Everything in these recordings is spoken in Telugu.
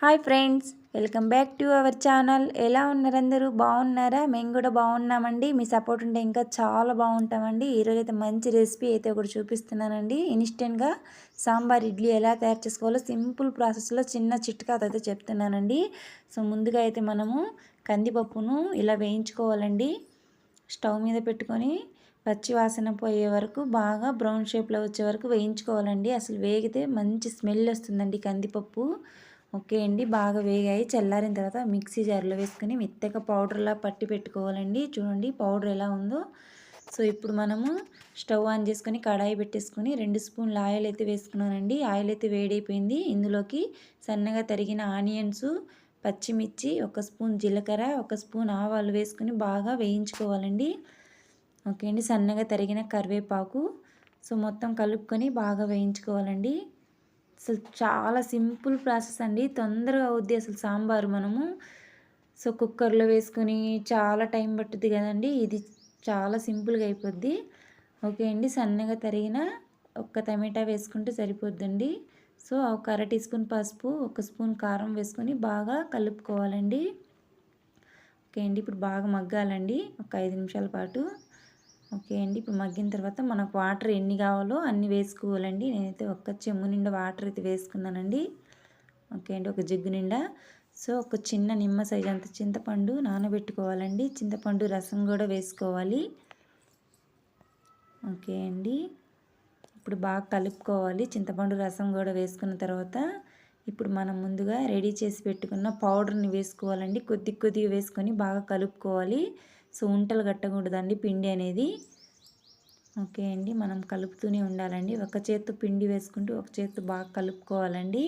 Hi friends welcome back to our channel. ఎలా ఉన్నారు అందరూ? బాగున్నారా? మేము కూడా బాగున్నామండి. మీ సపోర్ట్ ఉంటే ఇంకా చాలా బాగుంటామండి. ఈరోజు అయితే మంచి రెసిపీ అయితే ఒకటి చూపిస్తున్నానండి. ఇన్స్టెంట్గా సాంబార్ ఇడ్లీ ఎలా తయారు చేసుకోవాలో సింపుల్ ప్రాసెస్లో చిన్న చిట్కా అయితే చెప్తున్నానండి. సో ముందుగా అయితే మనము కందిపప్పును ఇలా వేయించుకోవాలండి. స్టవ్ మీద పెట్టుకొని పచ్చి వాసన పోయే వరకు బాగా బ్రౌన్ షేప్లో వచ్చే వరకు వేయించుకోవాలండి. అసలు వేగితే మంచి స్మెల్ వస్తుందండి కందిపప్పు. ఓకే అండి బాగా వేగాయి. చల్లారిన తర్వాత మిక్సీ జార్లో వేసుకొని మెత్తగా పౌడర్లా పట్టి పెట్టుకోవాలండి. చూడండి పౌడర్ ఎలా ఉందో. సో ఇప్పుడు మనము స్టవ్ ఆన్ చేసుకొని కడాయి పెట్టేసుకొని రెండు స్పూన్లు ఆయిల్ అయితే వేసుకున్నానండి. ఆయిల్ అయితే వేడైపోయింది. ఇందులోకి సన్నగా తరిగిన ఆనియన్స్ పచ్చిమిర్చి ఒక స్పూన్ జీలకర్ర ఒక స్పూన్ ఆవాలు వేసుకొని బాగా వేయించుకోవాలండి. ఓకే అండి సన్నగా తరిగిన కరివేపాకు. సో మొత్తం కలుపుకొని బాగా వేయించుకోవాలండి. అసలు చాలా సింపుల్ ప్రాసెస్ అండి. తొందరగా అవుద్ది అసలు సాంబారు మనము. సో కుక్కర్లో వేసుకొని చాలా టైం పట్టుద్ది కదండి. ఇది చాలా సింపుల్గా అయిపోద్ది. ఓకే అండి సన్నగా తరిగిన ఒక్క టమాటా వేసుకుంటే సరిపోద్దండి. సో ఒక అర టీ స్పూన్ పసుపు ఒక స్పూన్ కారం వేసుకొని బాగా కలుపుకోవాలండి. ఓకే అండి ఇప్పుడు బాగా మగ్గాలండి. ఒక ఐదు నిమిషాల పాటు. ఓకే అండి. ఇప్పుడు మగ్గిన తర్వాత మనకు వాటర్ ఎన్ని కావాలో అన్ని వేసుకోవాలండి. నేనైతే ఒక్క చెమ్ము నిండా వాటర్ అయితే వేసుకున్నానండి. ఓకే అండి. ఒక జగ్గు నిండా. సో ఒక చిన్న నిమ్మ సైజ్ అంత చింతపండు నానబెట్టుకోవాలండి. చింతపండు రసం కూడా వేసుకోవాలి. ఓకే అండి. ఇప్పుడు బాగా కలుపుకోవాలి. చింతపండు రసం కూడా వేసుకున్న తర్వాత ఇప్పుడు మనం ముందుగా రెడీ చేసి పెట్టుకున్న పౌడర్ని వేసుకోవాలండి. కొద్ది కొద్దిగా వేసుకొని బాగా కలుపుకోవాలి. సో ఉంటలు కట్టకూడదండి పిండి అనేది. ఓకే అండి మనం కలుపుతూనే ఉండాలండి. ఒక చేత్తో పిండి వేసుకుంటూ ఒక చేత్తో బాగా కలుపుకోవాలండి.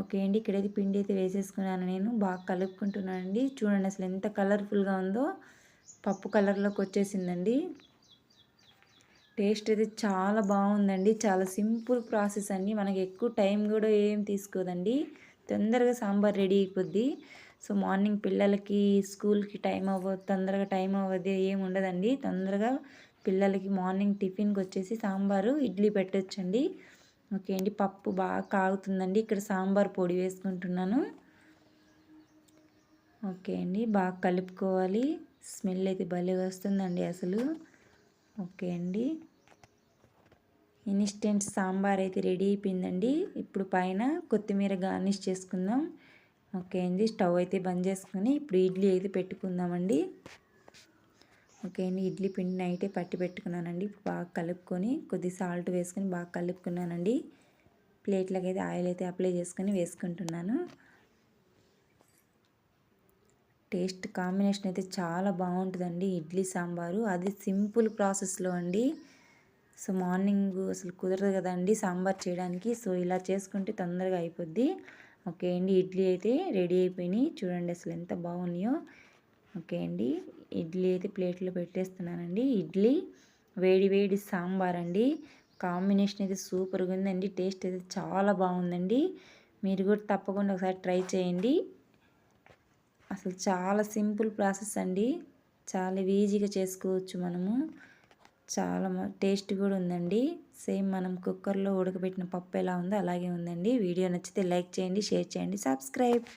ఓకే అండి ఇక్కడైతే పిండి అయితే వేసేసుకున్నాను నేను బాగా కలుపుకుంటున్నానండి. చూడండి అసలు ఎంత కలర్ఫుల్గా ఉందో పప్పు కలర్లోకి వచ్చేసిందండి. టేస్ట్ అయితే చాలా బాగుందండి చాలా సింపుల్ ప్రాసెస్ అండి. మనకి ఎక్కువ టైం కూడా ఏం తీసుకోదండి. తొందరగా సాంబార్ రెడీ అయిపోద్ది. సో మార్నింగ్ పిల్లలకి స్కూల్కి టైం అవ్వదు తొందరగా టైం అవ్వదు ఏమి ఉండదండి. తొందరగా పిల్లలకి మార్నింగ్ టిఫిన్కి వచ్చేసి సాంబారు ఇడ్లీ పెట్టచ్చండి. ఓకే అండి పప్పు బాగా కాగుతుందండి. ఇక్కడ సాంబార్ పొడి వేసుకుంటున్నాను. ఓకే అండి బాగా కలుపుకోవాలి. స్మెల్ అయితే భలే వస్తుందండి అసలు. ఓకే అండి. ఇన్స్టెంట్ సాంబార్ అయితే రెడీ అయిపోయిందండి. ఇప్పుడు పైన కొత్తిమీర గార్నిష్ చేసుకుందాం. ఓకే అండి. స్టవ్ అయితే బంద్ చేసుకొని ఇప్పుడు ఇడ్లీ అయితే పెట్టుకుందామండి. ఓకే అండి. ఇడ్లీ పిండి నైటే పట్టి పెట్టుకున్నానండి. బాగా కలుపుకొని కొద్ది సాల్ట్ వేసుకొని బాగా కలుపుకున్నానండి. ప్లేట్లకి అయితే ఆయిల్ అయితే అప్లై చేసుకొని వేసుకుంటున్నాను. టేస్ట్ కాంబినేషన్ అయితే చాలా బాగుంటుందండి ఇడ్లీ సాంబారు. అది సింపుల్ ప్రాసెస్లో అండి. సో మార్నింగ్ అసలు కుదరదు కదండి సాంబార్ చేయడానికి. సో ఇలా చేసుకుంటే తొందరగా అయిపోద్ది. ఓకే అండి. ఇడ్లీ అయితే రెడీ అయిపోయినాయి. చూడండి అసలు ఎంత బాగున్నాయో. ఓకే అండి. ఇడ్లీ అయితే ప్లేట్లో పెట్టేస్తున్నానండి. ఇడ్లీ వేడి వేడి సాంబార్ అండి. కాంబినేషన్ అయితే సూపర్గా ఉందండి. టేస్ట్ అయితే చాలా బాగుందండి. మీరు కూడా తప్పకుండా ఒకసారి ట్రై చేయండి. అసలు చాలా సింపుల్ ప్రాసెస్ అండి. చాలా ఈజీగా చేసుకోవచ్చు మనము. చాలా టేస్ట్ కూడా ఉందండి. సేమ్ మనం కుక్కర్లో ఉడకబెట్టిన పప్పు ఎలా ఉందో అలాగే ఉందండి. వీడియో నచ్చితే లైక్ చేయండి షేర్ చేయండి సబ్స్క్రైబ్.